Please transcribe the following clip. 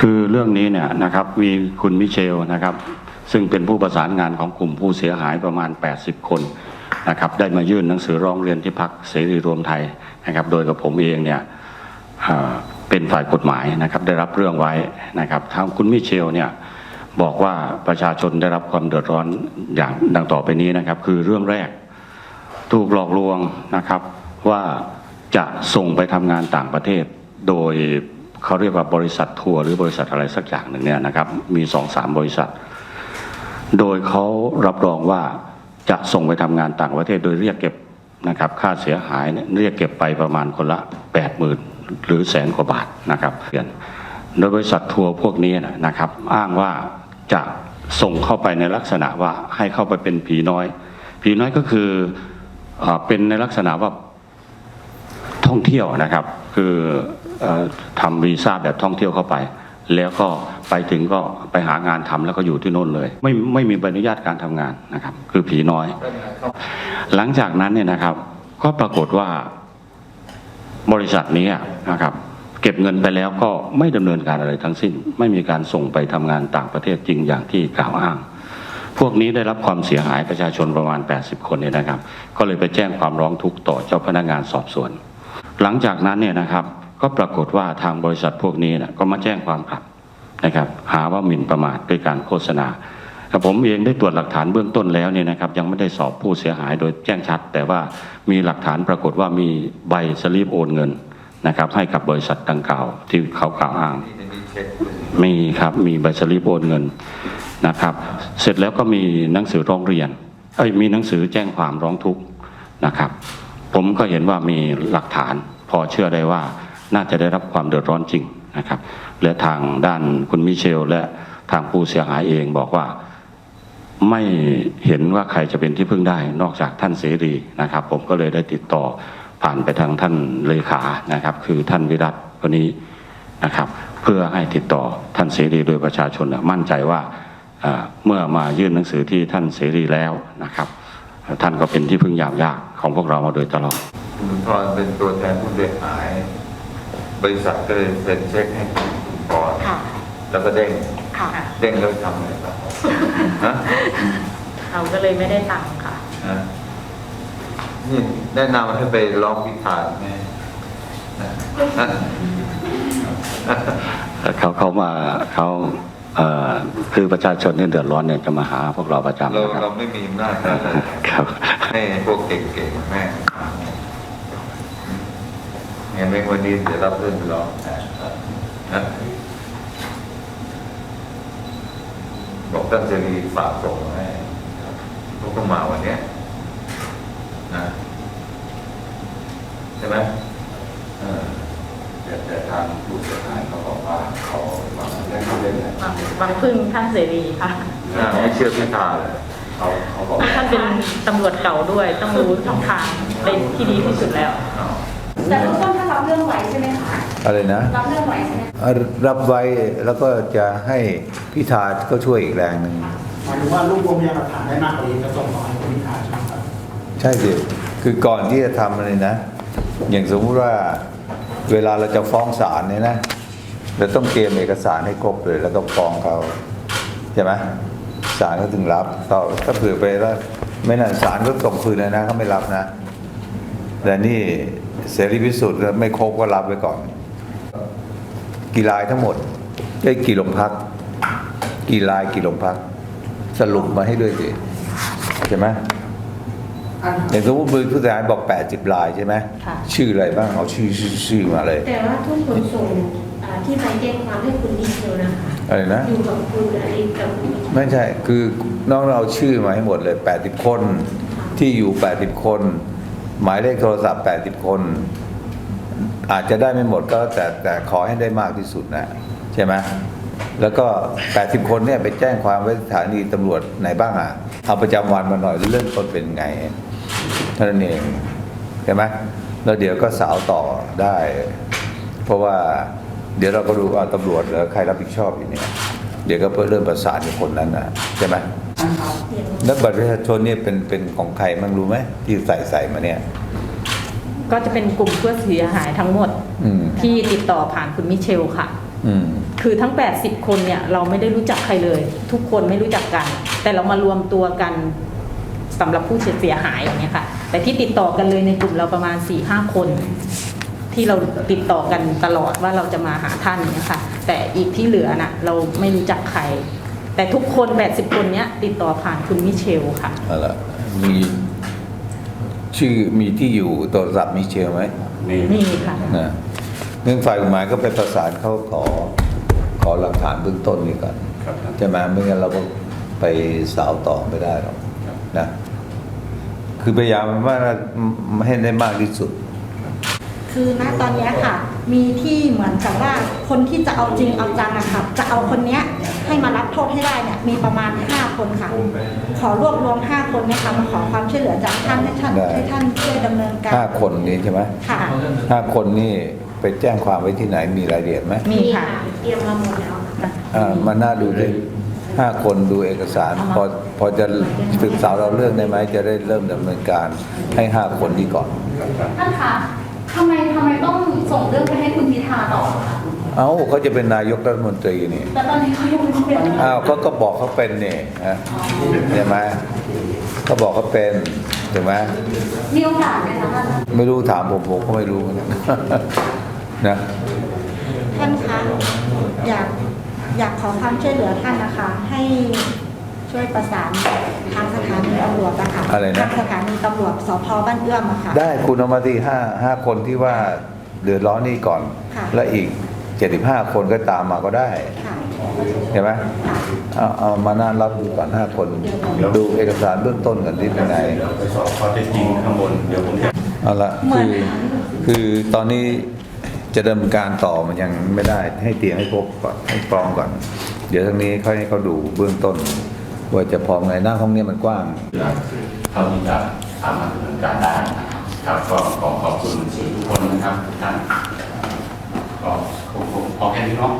คือเรื่องนี้เนี่ยนะครับมีคุณมิเชลนะครับ ซึ่งเป็นผู้ประสานงานของกลุ่มผู้เสียหายประมาณ 80 คนนะครับได้มายื่นหนังสือร้องเรียนที่พักเสรีรวมไทยนะครับ โดยกับผมเองเนี่ยเป็นฝ่ายกฎหมายนะครับได้รับเรื่องไว้นะครับทางคุณมิเชลเนี่ยบอกว่าประชาชนได้รับความเดือดร้อนอย่างดังต่อไปนี้นะครับ คือเรื่องแรกถูกหลอกลวงนะครับว่าจะส่งไปทำงานต่างประเทศโดย เขาเรียกว่าบริษัททัวร์หรือบริษัทอะไรสักอย่างหนึ่งเนี่ยนะครับ มีสองสามบริษัท โดยเขารับรองว่าจะส่งไปทำงานต่างประเทศโดยเรียกเก็บนะครับค่าเสียหายเนี่ยเรียกเก็บไปประมาณคนละ8ปดหมื่นหรือแสนกว่าบาทนะครับเปลี่ยนโดยบริษัททัวร์พวกนี้นะครับ อ้างว่าจะส่งเข้าไปในลักษณะว่าให้เข้าไปเป็นผีน้อย ผีน้อยก็คืออเป็นในลักษณะว่าท่องเที่ยวนะครับ คือ ทำวีซ่าแบบท่องเที่ยวเข้าไป แล้วก็ไปถึงก็ไปหางานทำแล้วก็อยู่ที่โน่นเลย ไม่ไม่มีใบอนุญาตการทำงานนะครับ คือผีน้อย หลังจากนั้นเนี่ยนะครับ ก็ปรากฏว่าบริษัทนี้นะครับ เก็บเงินไปแล้วก็ไม่ดำเนินการอะไรทั้งสิ้น ไม่มีการส่งไปทำงานต่างประเทศจริงอย่างที่กล่าวอ้างพวกนี้ได้รับความเสียหายประชาชนประมาณ 80 คนเนี่ยนะครับ ก็เลยไปแจ้งความร้องทุกข์ต่อเจ้าพนักงานสอบสวน หลังจากนั้นเนี่ยนะครับ ก็ปรากฏว่าทางบริษัทพวกนี้นะก็มาแจ้งความกลับนะครับ หาว่าหมิ่นประมาทด้วยการโฆษณาครับผมเองได้ตรวจหลักฐานเบื้องต้นแล้วเนี่ยนะครับยังไม่ได้สอบผู้เสียหายโดยแจ้งชัด แต่ว่ามีหลักฐานปรากฏว่ามีใบสลิปโอนเงินนะครับ ให้กับบริษัทดังกล่าวที่เขากล่าวอ้างมีคมีครับมีใบสลิปโอนเงินนะครับ เสร็จแล้วก็มีหนังสือร้องเรียนเอ้ยมีหนังสือแจ้งความร้องทุกข์นะครับ ผมก็เห็นว่ามีหลักฐานพอเชื่อได้ว่า น่าจะได้รับความเดือดร้อนจริงนะครับ และทางด้านคุณมิเชล และทางผู้เสียหายเองบอกว่าไม่เห็นว่าใครจะเป็นที่พึ่งได้ นอกจากท่านเสรีนะครับ ผมก็เลยได้ติดต่อผ่านไปทางท่านเลขานะครับ คือท่านวิรัตคนนี้นะครับ เพื่อให้ติดต่อท่านเสรีโดยประชาชนนะมั่นใจว่าเมื่อมายื่นหนังสือที่ท่านเสรีแล้วนะครับ ท่านก็เป็นที่พึ่งยามยากของพวกเรามาโดยตลอดคุณสุนทรเป็นตัวแทนผู้เสียหาย บริษัทก็เลยเซ็นเช็คให้คุณสุนทรค่ะ แล้วก็เด้งค่ะ เด้งแล้วทำไงต่อฮะเราก็เลยไม่ได้ตังค์ค่ะ ฮะนี่แนะนำให้ไปร้องพิธาแม่นะฮะเขาเขามาเขาเอ่อคือประชาชนเนี่ยเดือดร้อนเนี่ยจะมาหาพวกเราประจำเรานะครัเราบไม่มีอำนาจนะครับ ให้พวกเก่งๆแม่ งั้นไม่วันนี้เดี๋ยวรับเรื่องไปร้องนะนะบอกท่านเสรีฝากส่งให้พวกต้องมาวันเนี้ยนะใช่ไหมเออแต่แต่ทางผู้เสียหายเขาบอกว่าเขาหวังได้เขาเล่นเนี่ยหวังหวังพึ่งท่านเสรีค่ะอ่าไม่เชื่อพิธาเลยเขาเขาบอกท่านเป็นตำรวจเก่าด้วย ต้องรู้ช่องทางเป็นที่ดีที่สุดแล้ว อ้าวแต่ทุกคนถ้ารับเรื่องไหวใช่ไหมคะอะไรนะรับเรื่องไหวใช่ไหมอะรับไว้แล้วก็จะให้พิธาก็ช่วยอีกแรงหนึ่งหมายถึงว่ารวบรวมพยานหลักฐานได้มากกว่านี้จะส่งต่อให้คุณพิธาใช่ไหมครับใช่สิคือก่อนที่จะทำอะไรนะ อย่างสมมุติว่าเวลาเราจะฟ้องศาลเนี่ยนะเราต้องเตรียมเอกสารให้ครบเลยแล้วก็ฟ้องเขาใช่ไหมศาลก็ถึงรับต่อถ้าเผื่อไปแล้วไม่นั่นศาลก็ส่งคืนเลยนะเขาไม่รับนะ แต่นี่เสรีพิสุทธิ์ไม่ครบก็รับไว้ก่อน กี่รายทั้งหมดได้กี่โรงพัก กี่รายกี่โรงพัก สรุปมาให้ด้วยสิใช่ไหมอย่างสมมติมือผู้เสียหายบอก 80รายใช่ไหมค่ะชื่ออะไรบ้างเอาชื่อชื่อชื่อมาเลย แต่ว่าทุกคนส่งอ่าที่ไปแจ้งความให้คุณนิเชลนะคะอะไรนะอยู่กับคุณอลิกับคุณไม่ใช่คือน้องเราเอาชื่อมาให้หมดเลย 80 คนที่อยู่ 80 คน หมายเลขโทรศัพท์ 80 คน อาจจะได้ไม่หมดก็แต่แต่ขอให้ได้มากที่สุดนะใช่ไหมแล้วก็ 80 คนเนี่ยไปแจ้งความไว้สถานีตำรวจไหนบ้างอะเอาประจำวันมาหน่อยเรื่องต้นเป็นไงเท่านั้นเองใช่ไหมแล้วเดี๋ยวก็สาวต่อได้ เพราะว่าเดี๋ยวเราก็ดูว่าตำรวจหรือใครรับผิดชอบอยู่เนี่ยเดี๋ยวก็เพื่อเริ่มประสานกับคนนั้นนะใช่ไหม แล้วบัตรประชาชนเนี่ยเป็นเป็นของใครมั่งรู้ไหมที่ใส่ใส่มาเนี่ย ก็จะเป็นกลุ่มผู้เสียหายทั้งหมดอืม ที่ติดต่อผ่านคุณมิเชลค่ะ อืม คือทั้ง 80 คนเนี่ยเราไม่ได้รู้จักใครเลย ทุกคนไม่รู้จักกัน แต่เรามารวมตัวกันสำหรับผู้เสียหายอย่างเงี้ยค่ะ แต่ที่ติดต่อกันเลยในกลุ่มเราประมาณ4-5คน ที่เราติดต่อกันตลอดว่าเราจะมาหาท่านเนี่ยค่ะ แต่อีกที่เหลือน่ะเราไม่รู้จักใคร แต่ทุกคน 80 คนเนี้ยติดต่อผ่านคุณมิเชลค่ะนั่นแหละมีชื่อมีที่อยู่โทรศัพท์มีเชลไหมนี่นี่ค่ะ นะเรื่องฝ่ายกฎหมายก็ไปประสานเขาขอ ขอหลักฐานเบื้องต้นนี่ก่อนครับใช่ไหมไม่งั้นเราก็ไปสาวต่อไม่ได้หรอกนะ คือพยายามว่าให้ได้มากที่สุด คือณตอนเนี้ยค่ะ มีที่เหมือนกับว่าคนที่จะเอาจริงเอาจังอะค่ะจะเอาคนเนี้ยให้มารับโทษให้ได้เนี่ยมีประมาณ 5 คนค่ะ ขอรวบรวม 5 คนเนี่ยค่ะมาขอความช่วยเหลือจากท่านให้ท่านได้ ให้ท่านช่วยดำเนินการห้าคนนี้ใช่ไหมค่ะ ห้าคนนี่ไปแจ้งความไว้ที่ไหนมีรายละเอียดไหมมีค่ะ เตรียมมาหมดแล้วค่ะอ่ามันน่าดูเลยห้าคนดูเอกสาร พอพอจะสืบสาวเราเรื่องได้ไหมจะได้เริ่มดำเนินการให้ห้าคนนี้ก่อน ท่านคะ ทำไมทำไมต้องส่งเรื่องไปให้คุณพิธาต่อคะเอ้าเขาจะเป็นนายกรัฐมนตรีนี่แต่ตอนนี้เขายังไม่เป็นอ้าวก็ก็บอกเขาเป็นนี่ฮะใช่ไหมเขาบอกเขาเป็นถูกไหมมีโอกาสไหมคะท่านไม่รู้ถามผมผมก็ไม่รู้เหมือนกันนะท่านคะอยากอยากขอความช่วยเหลือท่านนะคะ ให้ ช่วยประสานทางสถานีตำรวจนะคะอะไรนะ ทางสถานีตำรวจสพบ้านเอื้อมอะค่ะ ได้คุณเอามาที่ห้าห้าคนที่ว่าเดือดร้อนนี่ก่อน ค่ะ และอีกเจ็ดสิบห้าคนก็ตามมาก็ได้ค่ะใช่ไหมค่ะเอาเอามาน่ารับดูก่อนห้าคน ดูเอกสารเบื้องต้นกันที่เป็นไง เดี๋ยวไปสอบข้อเท็จจริงข้างบน เดี๋ยวผมจะ เอาละเหมืคืออนคือตอนนี้จะดำเนินการต่อมันยังไม่ได้ให้เตรียมให้ครบก่อนให้พร้อมก่อน เดี๋ยวทั้งนี้ค่อยให้เขาดูเบื้องต้น ว่าจะพอไงหน้าห้องนี้มันกว้างเท่าที่จะสามารถดำเนินการได้นะครับก็ขอขอบคุณสื่อทุกคนนะครับทุกท่านก็คงพอแค่นี้เนาะ